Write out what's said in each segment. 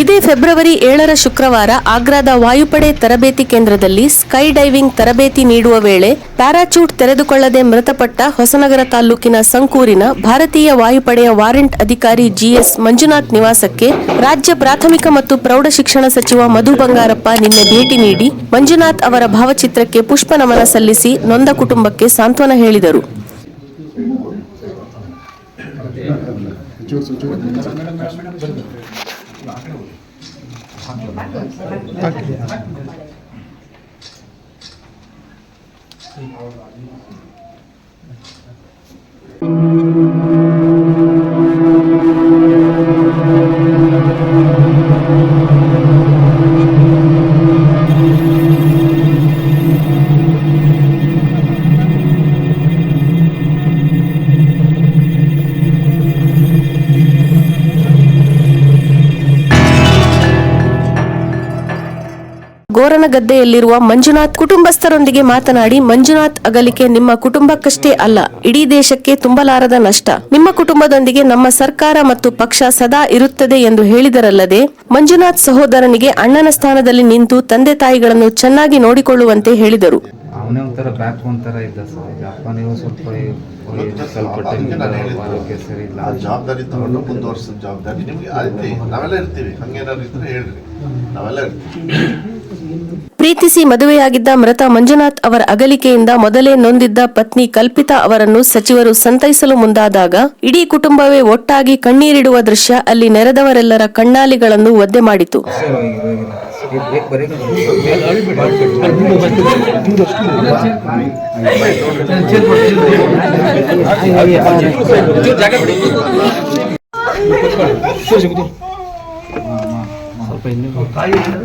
ಇದೇ ಫೆಬ್ರವರಿ ಏಳರ ಶುಕ್ರವಾರ ಆಗ್ರಾದ ವಾಯುಪಡೆ ತರಬೇತಿ ಕೇಂದ್ರದಲ್ಲಿ ಸ್ಕೈ ಡೈವಿಂಗ್ ತರಬೇತಿ ನೀಡುವ ವೇಳೆ ಪ್ಯಾರಾಚೂಟ್ ತೆರೆದುಕೊಳ್ಳದೆ ಮೃತಪಟ್ಟ ಹೊಸನಗರ ತಾಲೂಕಿನ ಸಂಕೂರಿನ ಭಾರತೀಯ ವಾಯುಪಡೆಯ ವಾರೆಂಟ್ ಅಧಿಕಾರಿ ಜಿಎಸ್ ಮಂಜುನಾಥ್ ನಿವಾಸಕ್ಕೆ ರಾಜ್ಯ ಪ್ರಾಥಮಿಕ ಮತ್ತು ಪ್ರೌಢ ಶಿಕ್ಷಣ ಸಚಿವ ಮಧು ಬಂಗಾರಪ್ಪ ನಿನ್ನೆ ಭೇಟಿ ನೀಡಿ ಮಂಜುನಾಥ್ ಅವರ ಭಾವಚಿತ್ರಕ್ಕೆ ಪುಷ್ಪ ನಮನ ಸಲ್ಲಿಸಿ ನೊಂದ ಕುಟುಂಬಕ್ಕೆ ಸಾಂತ್ವನ ಹೇಳಿದರು. 就是就是。Thank you. ಗೋರನಗದ್ದೆಯಲ್ಲಿರುವ ಮಂಜುನಾಥ್ ಕುಟುಂಬಸ್ಥರೊಂದಿಗೆ ಮಾತನಾಡಿ, ಮಂಜುನಾಥ್ ಅಗಲಿಕೆ ನಿಮ್ಮ ಕುಟುಂಬಕ್ಕಷ್ಟೇ ಅಲ್ಲ, ಇಡೀ ದೇಶಕ್ಕೆ ತುಂಬಲಾರದ ನಷ್ಟ. ನಿಮ್ಮ ಕುಟುಂಬದೊಂದಿಗೆ ನಮ್ಮ ಸರ್ಕಾರ ಮತ್ತು ಪಕ್ಷ ಸದಾ ಇರುತ್ತದೆ ಎಂದು ಹೇಳಿದರಲ್ಲದೆ, ಮಂಜುನಾಥ್ ಸಹೋದರನಿಗೆ ಅಣ್ಣನ ಸ್ಥಾನದಲ್ಲಿ ನಿಂತು ತಂದೆ ತಾಯಿಗಳನ್ನು ಚೆನ್ನಾಗಿ ನೋಡಿಕೊಳ್ಳುವಂತೆ ಹೇಳಿದರು. ಅವನೇ ಒಂಥರ ಬ್ಯಾಕ್ ಒಂಥರ ಇದ್ದ ಸರ್. ಈಗ ಅಪ್ಪ ನೀವು ಸ್ವಲ್ಪ ಸ್ವಲ್ಪ. ಆರೋಗ್ಯ ಸರಿ ಇಲ್ಲ. ಆ ಜವಾಬ್ದಾರಿ ತಗೊಂಡು ಮುಂದುವರ್ಸಿದ ಜವಾಬ್ದಾರಿ ನಿಮಗೆ ಐತಿ ನಾವೆಲ್ಲ ಇರ್ತೀವಿ. ಹಂಗೇನಾದ್ರು ಇದ್ರೆ ಹೇಳ್ರಿ. ನಾವೆಲ್ಲ ಇರ್ತೀವಿ. ಪ್ರೀತಿಸಿ ಮದುವೆಯಾಗಿದ್ದ ಮೃತ ಮಂಜುನಾಥ್ ಅವರ ಅಗಲಿಕೆಯಿಂದ ಮೊದಲೇ ನೊಂದಿದ್ದ ಪತ್ನಿ ಕಲ್ಪಿತಾ ಅವರನ್ನು ಸಚಿವರು ಸಂತೈಸಲು ಮುಂದಾದಾಗ ಇಡೀ ಕುಟುಂಬವೇ ಒಟ್ಟಾಗಿ ಕಣ್ಣೀರಿಡುವ ದೃಶ್ಯ ಅಲ್ಲಿ ನೆರೆದವರೆಲ್ಲರ ಕಣ್ಣಾಲಿಗಳನ್ನು ಒದ್ದೆ ಮಾಡಿತು. ಸ್ವಲ್ಪ ಹಿಂದೆ ಸಾರಿ ಇವ್ರು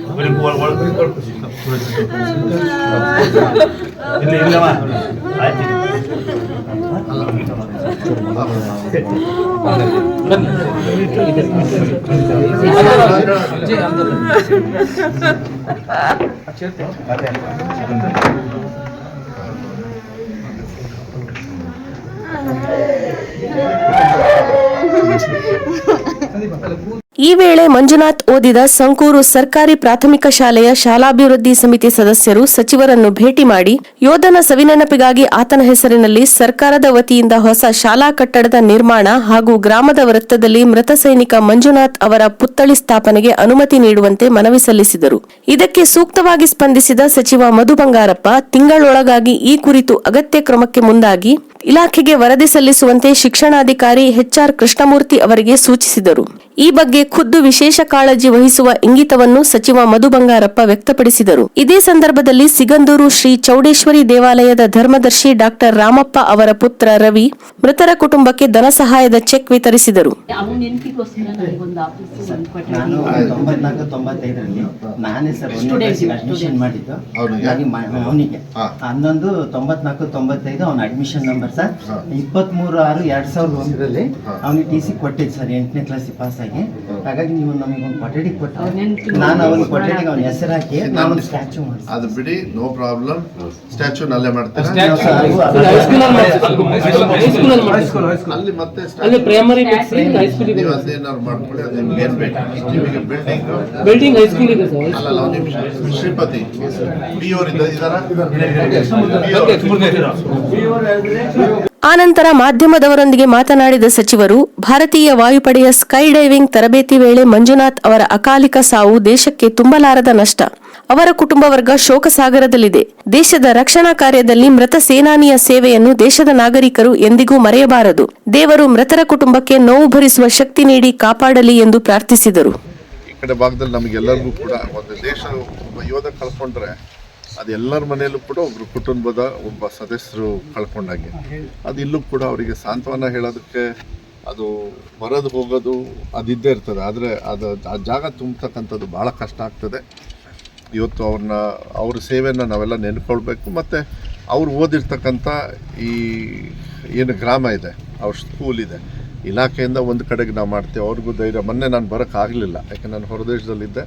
ಚಿಕ್ಕಪ್ಪ ಅಮ್ಮ ಕೂರ್ಸು ಕೂರ್ಸು ಇಲ್ಲ ಇಲ್ಲವ ಆಯ್ತು ಈ ವೇಳೆ ಮಂಜುನಾಥ್ ಓದಿದ ಸಂಕೂರು ಸರ್ಕಾರಿ ಪ್ರಾಥಮಿಕ ಶಾಲೆಯ ಶಾಲಾಭಿವೃದ್ಧಿ ಸಮಿತಿ ಸದಸ್ಯರು ಸಚಿವರನ್ನು ಭೇಟಿ ಮಾಡಿ, ಯೋಧನ ಸವಿನೆನಪಿಗಾಗಿ ಆತನ ಹೆಸರಿನಲ್ಲಿ ಸರ್ಕಾರದ ವತಿಯಿಂದ ಹೊಸ ಶಾಲಾ ಕಟ್ಟಡದ ನಿರ್ಮಾಣ ಹಾಗೂ ಗ್ರಾಮದ ವೃತ್ತದಲ್ಲಿ ಮೃತ ಸೈನಿಕ ಮಂಜುನಾಥ್ ಅವರ ಪುತ್ಥಳಿ ಸ್ಥಾಪನೆಗೆ ಅನುಮತಿ ನೀಡುವಂತೆ ಮನವಿ ಸಲ್ಲಿಸಿದರು. ಇದಕ್ಕೆ ಸೂಕ್ತವಾಗಿ ಸ್ಪಂದಿಸಿದ ಸಚಿವ ಮಧು ಬಂಗಾರಪ್ಪ, ತಿಂಗಳೊಳಗಾಗಿ ಈ ಕುರಿತು ಅಗತ್ಯ ಕ್ರಮಕ್ಕೆ ಮುಂದಾಗಿ ಇಲಾಖೆಗೆ ವರದಿ ಸಲ್ಲಿಸುವಂತೆ ಶಿಕ್ಷಣಾಧಿಕಾರಿ ಎಚ್ಆರ್ ಕೃಷ್ಣಮೂರ್ತಿ ಅವರಿಗೆ ಸೂಚಿಸಿದರು. ಈ ಬಗ್ಗೆ ಖುದ್ದು ವಿಶೇಷ ಕಾಳಜಿ ವಹಿಸುವ ಇಂಗಿತವನ್ನು ಸಚಿವ ಮಧು ಬಂಗಾರಪ್ಪ ವ್ಯಕ್ತಪಡಿಸಿದರು. ಇದೇ ಸಂದರ್ಭದಲ್ಲಿ ಸಿಗಂದೂರು ಶ್ರೀ ಚೌಡೇಶ್ವರಿ ದೇವಾಲಯದ ಧರ್ಮದರ್ಶಿ ಡಾಕ್ಟರ್ ರಾಮಪ್ಪ ಅವರ ಪುತ್ರ ರವಿ ಮೃತರ ಕುಟುಂಬಕ್ಕೆ ಧನ ಸಹಾಯದ ಚೆಕ್ ವಿತರಿಸಿದರು. ಹನ್ನೊಂದು ತೊಂಬತ್ನಾಲ್ಕು ತೊಂಬತ್ತೈದು ಅವನ ಅಡ್ಮಿಷನ್ ನಂಬರ್ ಸರ್. ಹಾ. ಇಪ್ಪತ್ಮೂರು ಆರು ಎರಡ್ ಸಾವಿರದ ಒಂದರಲ್ಲಿ. ಅವನಿಗೆ ಟಿ ಸಿ ಕೊಟ್ಟಿದ್ದು ಸರ್ ಎಂಟನೇ ಕ್ಲಾಸಿಗೆ ಪಾಸ್ ಆಗಿ. ಹಾಗಾಗಿ ನೀವು ನಮಗೆ ಒಂದು ಕೊಠಡಿ ಕೊಟ್ಟು ನಾನು ಅವನ ಕೊಠಡಿಗೆ ಅವನ ಹೆಸರು ಹಾಕಿ ನಾನು- ಸ್ಟ್ಯಾಚು ಮಾಡಿ ಅದು ಬಿಡಿ ನೋ ಪ್ರಾಬ್ಲಮ್ ಸ್ಟ್ಯಾಚು ನಲ್ಲೇ ಮಾಡ್ತಾರೆ? ಅಲ್ಲಿ ಮತ್ತೆ ಅಲ್ಲಿ. ಪ್ರೈಮರಿ ನೀವು ಅದೇನಾದ್ರು ಮಾಡ್ಕೊಳ್ಳಿ ಅದು ನಿಮ್ಗೆ ಏನ್ ಬೇಕು? ನಿಮಗೆ ಬಿಲ್ಡಿಂಗ್ ಬಿಲ್ಡಿಂಗ್ ಹೈಸ್ಕೂಲ್ ಇದೆ ಸರ್. ಅಲ್ಲ ಒಂದು ನಿಮಿಷ. ಶ್ರೀಪತಿ ಅವ್ರು ಇದ್ದ ಇದಾರ? ಆನಂತರ ಮಾಧ್ಯಮದವರೊಂದಿಗೆ ಮಾತನಾಡಿದ ಸಚಿವರು, ಭಾರತೀಯ ವಾಯುಪಡೆಯ ಸ್ಕೈ ಡೈವಿಂಗ್ ತರಬೇತಿ ವೇಳೆ ಮಂಜುನಾಥ್ ಅವರ ಅಕಾಲಿಕ ಸಾವು ದೇಶಕ್ಕೆ ತುಂಬಲಾರದ ನಷ್ಟ. ಅವರ ಕುಟುಂಬ ವರ್ಗ ಶೋಕಸಾಗರದಲ್ಲಿದೆ. ದೇಶದ ರಕ್ಷಣಾ ಕಾರ್ಯದಲ್ಲಿ ಮೃತ ಸೇನಾನಿಯ ಸೇವೆಯನ್ನು ದೇಶದ ನಾಗರಿಕರು ಎಂದಿಗೂ ಮರೆಯಬಾರದು. ದೇವರು ಮೃತರ ಕುಟುಂಬಕ್ಕೆ ನೋವು ಭರಿಸುವ ಶಕ್ತಿ ನೀಡಿ ಕಾಪಾಡಲಿ ಎಂದು ಪ್ರಾರ್ಥಿಸಿದರು. ಈ ಕಡೆ ಭಾಗದಲ್ಲಿ ನಮಗೆಲ್ಲರಿಗೂ ಕೂಡ ಒಂದು ದೇಶ ಯೋಧ ಕಳ್ಕೊಂಡ್ರೆ ಅದು ಎಲ್ಲರ ಮನೆಯಲ್ಲೂ ಕೂಡ ಒಬ್ರು ಕುಟುಂಬದ ಒಬ್ಬ ಸದಸ್ಯರು ಕಳ್ಕೊಂಡಾಗೆ. ಅದು ಇಲ್ಲೂ ಕೂಡ ಅವರಿಗೆ ಸಾಂತ್ವನ ಹೇಳೋದಕ್ಕೆ ಅದು ಬರೋದು ಹೋಗೋದು ಅದಿದ್ದೇ ಇರ್ತದೆ. ಆದರೆ ಅದು ಆ ಜಾಗ ತುಂಬತಕ್ಕಂಥದ್ದು ಭಾಳ ಕಷ್ಟ ಆಗ್ತದೆ. ಇವತ್ತು ಅವ್ರನ್ನ, ಅವ್ರ ಸೇವೆಯನ್ನು ನಾವೆಲ್ಲ ನೆನ್ಕೊಳ್ಬೇಕು. ಮತ್ತು ಅವ್ರು ಓದಿರ್ತಕ್ಕಂಥ ಈ ಏನು ಗ್ರಾಮ ಇದೆ, ಅವ್ರ ಸ್ಕೂಲ್ ಇದೆ, ಇಲಾಖೆಯಿಂದ ಒಂದು ಕಡೆಗೆ ನಾವು ಮಾಡ್ತೇವೆ. ಅವ್ರಿಗೂ ಧೈರ್ಯ. ಮೊನ್ನೆ ನಾನು ಬರೋಕ್ಕಾಗಲಿಲ್ಲ ಯಾಕೆ, ನಾನು ಹೊರದೇಶದಲ್ಲಿದ್ದೆ.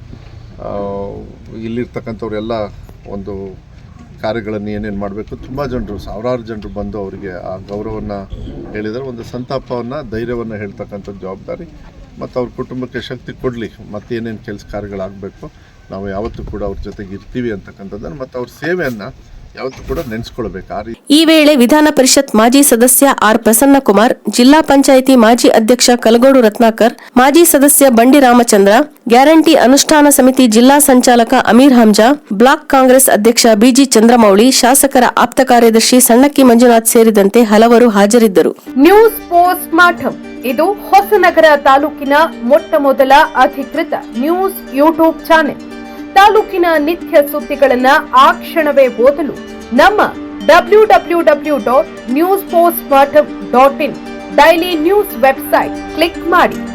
ಇಲ್ಲಿರ್ತಕ್ಕಂಥವ್ರೆಲ್ಲ ಒಂದು ಕಾರ್ಯಗಳನ್ನು ಏನೇನು ಮಾಡಬೇಕು. ತುಂಬ ಜನರು, ಸಾವಿರಾರು ಜನರು ಬಂದು ಅವರಿಗೆ ಆ ಗೌರವವನ್ನು ಹೇಳಿದರೆ, ಒಂದು ಸಂತಾಪವನ್ನು, ಧೈರ್ಯವನ್ನು ಹೇಳ್ತಕ್ಕಂಥ ಜವಾಬ್ದಾರಿ ಮತ್ತು ಅವ್ರ ಕುಟುಂಬಕ್ಕೆ ಶಕ್ತಿ ಕೊಡಲಿ ಮತ್ತೇನೇನು ಕೆಲಸ ಕಾರ್ಯಗಳಾಗಬೇಕು. ನಾವು ಯಾವತ್ತೂ ಕೂಡ ಅವ್ರ ಜೊತೆಗೆ ಇರ್ತೀವಿ ಅಂತಕ್ಕಂಥದ್ದನ್ನು ಮತ್ತು ಅವ್ರ ಸೇವೆಯನ್ನು ಯಾವತ್ತೂ ಕೂಡ ನೆನೆಸ್ಕೊಳ್ಬೇಕು. ಆ ರೀತಿ ಈ ವೇಳೆ ವಿಧಾನ ಪರಿಷತ್ ಮಾಜಿ ಸದಸ್ಯ ಆರ್ ಪ್ರಸನ್ನಕುಮಾರ್ ಜಿಲ್ಲಾ ಪಂಚಾಯಿತಿ ಮಾಜಿ ಅಧ್ಯಕ್ಷ ಕಲಗೋಡು ರತ್ನಾಕರ್ ಮಾಜಿ ಸದಸ್ಯ ಬಂಡಿ ರಾಮಚಂದ್ರ ಗ್ಯಾರಂಟಿ ಅನುಷ್ಠಾನ ಸಮಿತಿ ಜಿಲ್ಲಾ ಸಂಚಾಲಕ ಅಮೀರ್ ಹಂಜಾ ಬ್ಲಾಕ್ ಕಾಂಗ್ರೆಸ್ ಅಧ್ಯಕ್ಷ ಬಿಜಿ ಚಂದ್ರಮೌಳಿ ಶಾಸಕರ ಆಪ್ತ ಕಾರ್ಯದರ್ಶಿ ಸಣ್ಣಕ್ಕಿ ಮಂಜುನಾಥ್ ಸೇರಿದಂತೆ ಹಲವರು ಹಾಜರಿದ್ದರು. ನ್ಯೂಸ್ ಪೋಸ್ಟ್ ಮಾರ್ಟಮ್ ಇದು ಹೊಸನಗರ ತಾಲೂಕಿನ ಮೊಟ್ಟ ಮೊದಲ ಅಧಿಕೃತ ನ್ಯೂಸ್ ಯೂಟ್ಯೂಬ್ ಚಾನೆಲ್. ತಾಲೂಕಿನ ನಿತ್ಯ ಸುದ್ದಿಗಳನ್ನ ಆ ಕ್ಷಣವೇ ಓದಲು ನಮ್ಮ W W W dot news post dot in. Daily news website. Click ಮಾಡಿ.